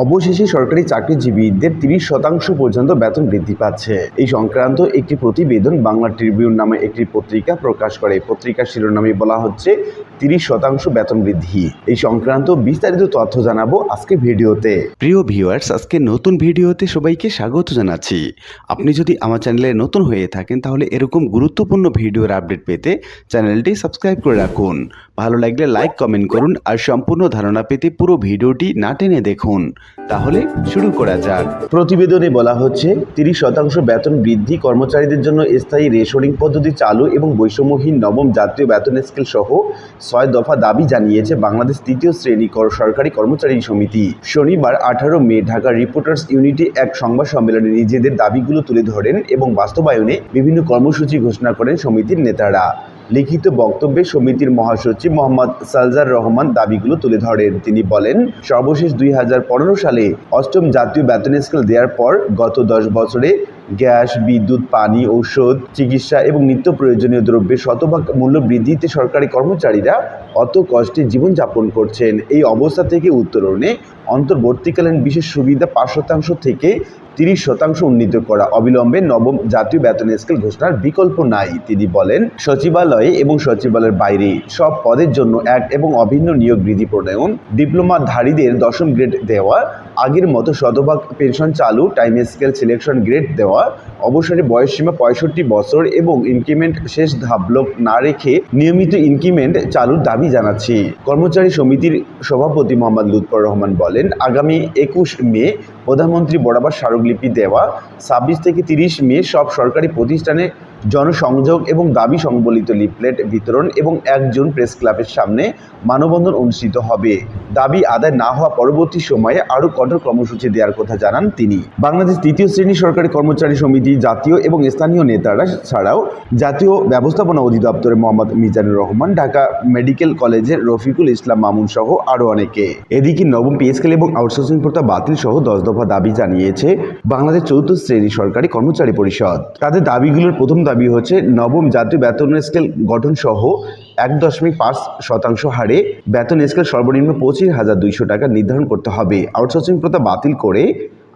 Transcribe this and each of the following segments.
অবশেষে সরকারি চাকরিজীবীদের তিরিশ শতাংশ পর্যন্ত বেতন বৃদ্ধি পাচ্ছে। এই সংক্রান্ত একটি প্রতিবেদন বাংলা ট্রিবিউন নামে একটি পত্রিকা প্রকাশ করে। পত্রিকার শিরোনামে বলা হচ্ছে, তিরিশ শতাংশ বেতন বৃদ্ধি। এই সংক্রান্ত বিস্তারিত তথ্য জানাব আজকে ভিডিওতে। প্রিয় ভিউয়ার্স, আজকে নতুন ভিডিওতে সবাইকে স্বাগত জানাচ্ছি। আপনি যদি আমার চ্যানেলে নতুন হয়ে থাকেন, তাহলে এরকম গুরুত্বপূর্ণ ভিডিওর আপডেট পেতে চ্যানেলটি সাবস্ক্রাইব করে রাখুন। ভালো লাগলে লাইক কমেন্ট করুন আর সম্পূর্ণ ধারণা পেতে পুরো ভিডিওটি না টেনে দেখুন। তাহলে শুরু করা যাক। প্রতিবেদনে বলা হচ্ছে, তিরিশ শতাংশ বেতন বৃদ্ধি কর্মচারীদের জন্য স্থায়ী রেশনিং পদ্ধতি চালু এবং বৈষম্যহীন নবম জাতীয় বেতন স্কেল সহ ছয় দফা দাবি জানিয়েছে বাংলাদেশ তৃতীয় শ্রেণি কর- সরকারি কর্মচারী সমিতি। শনিবার আঠারো মে ঢাকা রিপোর্টার্স ইউনিটি এক সংবাদ সম্মেলনে নিজেদের দাবিগুলো তুলে ধরেন এবং বাস্তবায়নে বিভিন্ন কর্মসূচি ঘোষণা করেন সমিতির নেতারা। লিখিত বক্তব্যে সমিতির মহাসচিব মোহাম্মদ সালজার রহমান দাবিগুলো তুলে ধরেন। তিনি বলেন, সর্বশেষ দুই হাজার পনেরো সালে অষ্টম জাতীয় বেতন স্কেল দেওয়ার পর গত দশ বছরে গ্যাস, বিদ্যুৎ, পানি, ঔষধ, চিকিৎসা এবং নিত্য প্রয়োজনীয় দ্রব্যের শতভাগ মূল্য বৃদ্ধিতে সরকারি কর্মচারীরা অত কষ্টে জীবনযাপন করছেন। এই অবস্থা থেকে উত্তরণে অন্তর্বর্তীকালীন বিশেষ সুবিধা পাঁচ শতাংশ থেকে তিরিশ শতাংশ উন্নীত করা অবিলম্বে নবম জাতীয় বেতন স্কেল ঘোষণার বিকল্প নাই, তিনি বলেন। সচিবালয়ে এবং সচিবালয়ের বাইরে সব পদের জন্য এক এবং অভিন্ন নিয়োগ বৃদ্ধি প্রণয়ন, ডিপ্লোমাধারীদের দশম গ্রেড দেওয়া, আগের মতো শতভাগ পেনশন চালু, টাইম স্কেল সিলেকশন গ্রেড দেওয়া অবসরে বয়সসীমা পঁয়ষট্টি বছর এবং ইনক্রিমেন্ট শেষ ধাপলোক না রেখে নিয়মিত ইনক্রিমেন্ট চালুর দাবি জানাচ্ছি। কর্মচারী সমিতির সভাপতি মোহাম্মদ লুৎফর রহমান বলেন, আগামী একুশ মে প্রধানমন্ত্রী বরাবর স্মারকলিপি দেওয়া। ছাব্বিশ থেকে তিরিশ মে সব সরকারি প্রতিষ্ঠানে জনসংযোগ এবং দাবি সংবলিত লিফলেট বিতরণ এবং একজন প্রেস ক্লাবের সামনে মানববন্ধন অনুষ্ঠিত হবে। দাবি আদায় না হওয়া পরবর্তী সময়ে আরও কঠোর কর্মসূচি দেওয়ার কথা জানান তিনি। বাংলাদেশ তৃতীয় শ্রেণি সরকারি কর্মচারী সমিতি জাতীয় এবং স্থানীয় নেতারা ছাড়াও জাতীয় ব্যবস্থাপনা অধিদপ্তরের মোহাম্মদ মিজানুর রহমান, ঢাকা মেডিকেল কলেজের রফিকুল ইসলাম মামুন সহ আরও অনেকে। এদিকে নবম পে স্কেল এবং আউটসোর্সিং প্রথা বাতিল সহ দশ দফা দাবি জানিয়েছে বাংলাদেশ চতুর্থ শ্রেণি সরকারি কর্মচারী পরিষদ। তাদের দাবিগুলোর প্রথম দাবি হচ্ছে নবম জাতীয় বেতন স্কেল গঠন সহ এক দশমিক পাঁচ শতাংশ হারে বেতন স্কেল সর্বনিম্ন পঁচিশ হাজার দুইশো টাকা নির্ধারণ করতে হবে। আউটসোর্সিং প্রথা বাতিল করে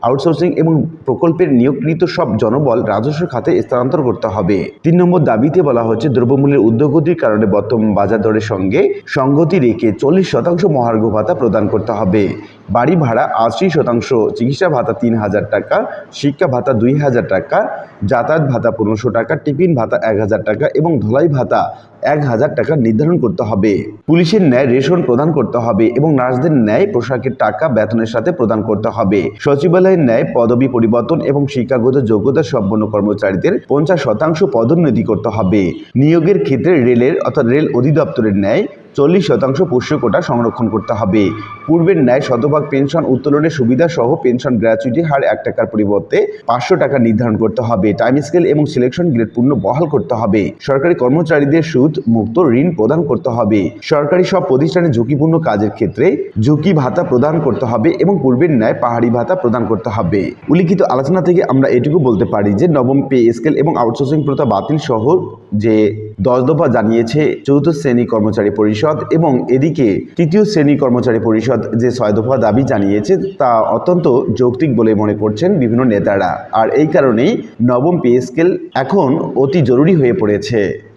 আউটসোর্সিং এবং প্রকল্পের নিয়োগকৃত সব জনবল রাজস্ব খাতে স্থানান্তর করতে হবে। তিন নম্বর দাবিতে বলা হচ্ছে দ্রব্যমূল্যের ঊর্ধ্বগতির কারণে বর্তমান বাজার দরের সঙ্গে সঙ্গতি রেখে চল্লিশ শতাংশ মহার্ঘ ভাতা প্রদান করতে হবে। বাড়ি ভাড়া আশি শতাংশ, চিকিৎসা ভাতা তিন হাজার টাকা, শিক্ষা ভাতা দুই হাজার টাকা, যাতায়াত ভাতা পনেরোশো টাকা, টিফিন ভাতা এক হাজার টাকা এবং ধলাই ভাতা এক হাজার টাকা নির্ধারণ করতে হবে। পুলিশের ন্যায় রেশন প্রদান করতে হবে এবং নার্সদের ন্যায় পোশাকের টাকা বেতনের সাথে প্রদান করতে হবে। সচিবালয়ের ন্যায় পদবি পরিবর্তন এবং শিক্ষাগত যোগ্যতা সম্পন্ন কর্মচারীদের পঞ্চাশ শতাংশ পদোন্নতি করতে হবে। নিয়োগের ক্ষেত্রে রেলের অর্থাৎ রেল অধিদপ্তরের ন্যায় চল্লিশ শতাংশ পোষ্য কোটা সংরক্ষণ করতে হবে। পূর্বের ন্যায় শতভাগ পেনশন উত্তোলনের সুবিধা সহ পেনশন গ্র্যাচুইটি হার এক টাকার পরিবর্তে পাঁচশো টাকা নির্ধারণ করতে হবে। টাইম স্কেল এবং সিলেকশন গ্রেড পূর্ণ বহাল করতে হবে। সরকারি কর্মচারীদের সুদ মুক্ত ঋণ প্রদান করতে হবে। সরকারি সব প্রতিষ্ঠানে ঝুঁকিপূর্ণ কাজের ক্ষেত্রে ঝুঁকি ভাতা প্রদান করতে হবে এবং পূর্বের ন্যায় পাহাড়ি ভাতা প্রদান করতে হবে। উল্লিখিত আলোচনা থেকে আমরা এটুকু বলতে পারি যে, নবম পে স্কেল এবং আউটসোর্সিং প্রথা বাতিল সহ যে দশ দফা জানিয়েছে চতুর্থ শ্রেণি কর্মচারী পরিষদ এবং এদিকে তৃতীয় শ্রেণি কর্মচারী পরিষদ যে ছয় দফা দাবি জানিয়েছে তা অত্যন্ত যৌক্তিক বলে মনে করছেন বিভিন্ন নেতারা। আর এই কারণেই নবম পে স্কেল এখন অতি জরুরি হয়ে পড়েছে।